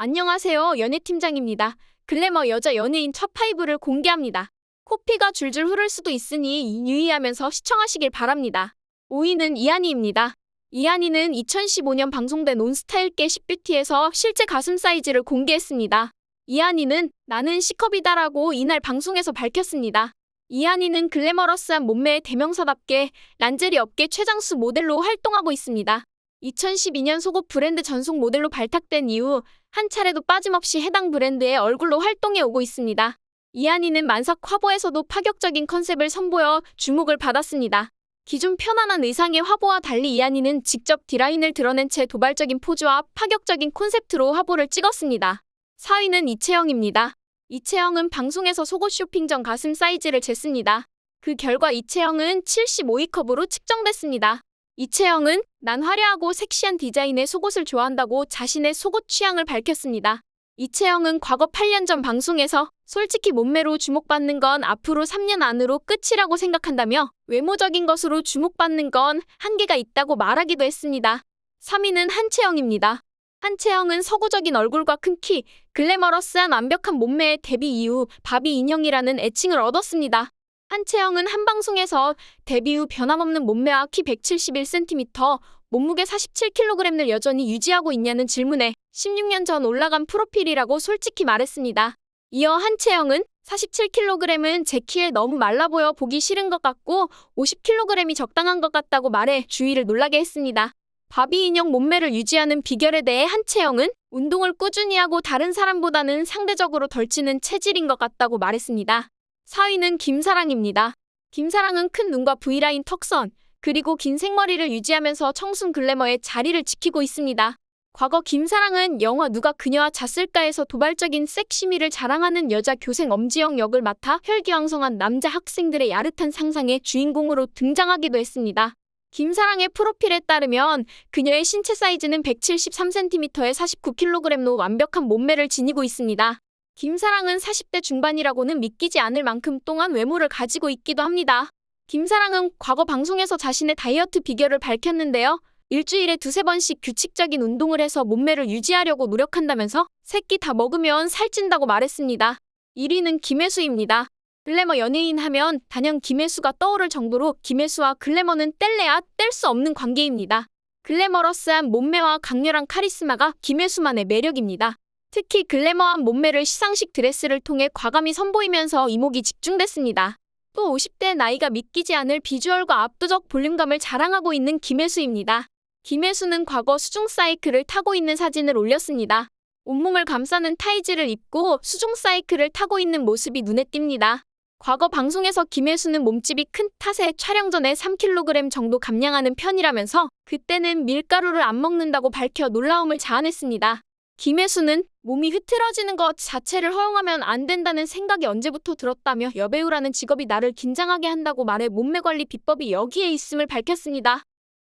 안녕하세요. 연예팀장입니다. 글래머 여자 연예인 첫 파이브를 공개합니다. 코피가 줄줄 흐를 수도 있으니 유의하면서 시청하시길 바랍니다. 5위는 이한이입니다. 이한이는 2015년 방송된 온스타일 게 10뷰티에서 실제 가슴 사이즈를 공개했습니다. 이한이는 나는 C컵이다라고 이날 방송에서 밝혔습니다. 이한이는 글래머러스한 몸매의 대명사답게 란제리 업계 최장수 모델로 활동하고 있습니다. 2012년 속옷 브랜드 전속 모델로 발탁된 이후 한 차례도 빠짐없이 해당 브랜드의 얼굴로 활동해 오고 있습니다. 이한이는 만삭 화보에서도 파격적인 컨셉을 선보여 주목을 받았습니다. 기존 편안한 의상의 화보와 달리 이한이는 직접 디라인을 드러낸 채 도발적인 포즈와 파격적인 콘셉트로 화보를 찍었습니다. 4위는 이채영입니다. 이채영은 방송에서 속옷 쇼핑 전 가슴 사이즈를 쟀습니다. 그 결과 이채영은 75위컵으로 측정됐습니다. 이채영은 난 화려하고 섹시한 디자인의 속옷을 좋아한다고 자신의 속옷 취향을 밝혔습니다. 이채영은 과거 8년 전 방송에서 솔직히 몸매로 주목받는 건 앞으로 3년 안으로 끝이라고 생각한다며 외모적인 것으로 주목받는 건 한계가 있다고 말하기도 했습니다. 3위는 한채영입니다. 한채영은 서구적인 얼굴과 큰 키, 글래머러스한 완벽한 몸매의 데뷔 이후 바비 인형이라는 애칭을 얻었습니다. 한채영은 한 방송에서 데뷔 후 변함없는 몸매와 키 171cm, 몸무게 47kg을 여전히 유지하고 있냐는 질문에 16년 전 올라간 프로필이라고 솔직히 말했습니다. 이어 한채영은 47kg은 제 키에 너무 말라 보여 보기 싫은 것 같고 50kg이 적당한 것 같다고 말해 주위를 놀라게 했습니다. 바비 인형 몸매를 유지하는 비결에 대해 한채영은 운동을 꾸준히 하고 다른 사람보다는 상대적으로 덜 찌는 체질인 것 같다고 말했습니다. 4위는 김사랑입니다. 김사랑은 큰 눈과 V라인 턱선, 그리고 긴 생머리를 유지하면서 청순 글래머의 자리를 지키고 있습니다. 과거 김사랑은 영화 누가 그녀와 잤을까에서 도발적인 섹시미를 자랑하는 여자 교생 엄지영 역을 맡아 혈기왕성한 남자 학생들의 야릇한 상상의 주인공으로 등장하기도 했습니다. 김사랑의 프로필에 따르면 그녀의 신체 사이즈는 173cm에 49kg로 완벽한 몸매를 지니고 있습니다. 김사랑은 40대 중반이라고는 믿기지 않을 만큼 똥한 외모를 가지고 있기도 합니다. 김사랑은 과거 방송에서 자신의 다이어트 비결을 밝혔는데요. 일주일에 두세 번씩 규칙적인 운동을 해서 몸매를 유지하려고 노력한다면서 새끼 다 먹으면 살찐다고 말했습니다. 1위는 김혜수입니다. 글래머 연예인 하면 단연 김혜수가 떠오를 정도로 김혜수와 글래머는 뗄래야 뗄 수 없는 관계입니다. 글래머러스한 몸매와 강렬한 카리스마가 김혜수만의 매력입니다. 특히 글래머한 몸매를 시상식 드레스를 통해 과감히 선보이면서 이목이 집중됐습니다. 또 50대 나이가 믿기지 않을 비주얼과 압도적 볼륨감을 자랑하고 있는 김혜수입니다. 김혜수는 과거 수중 사이클을 타고 있는 사진을 올렸습니다. 온몸을 감싸는 타이즈를 입고 수중 사이클을 타고 있는 모습이 눈에 띕니다. 과거 방송에서 김혜수는 몸집이 큰 탓에 촬영 전에 3kg 정도 감량하는 편이라면서 그때는 밀가루를 안 먹는다고 밝혀 놀라움을 자아냈습니다. 김혜수는 몸이 흐트러지는 것 자체를 허용하면 안 된다는 생각이 언제부터 들었다며 여배우라는 직업이 나를 긴장하게 한다고 말해 몸매 관리 비법이 여기에 있음을 밝혔습니다.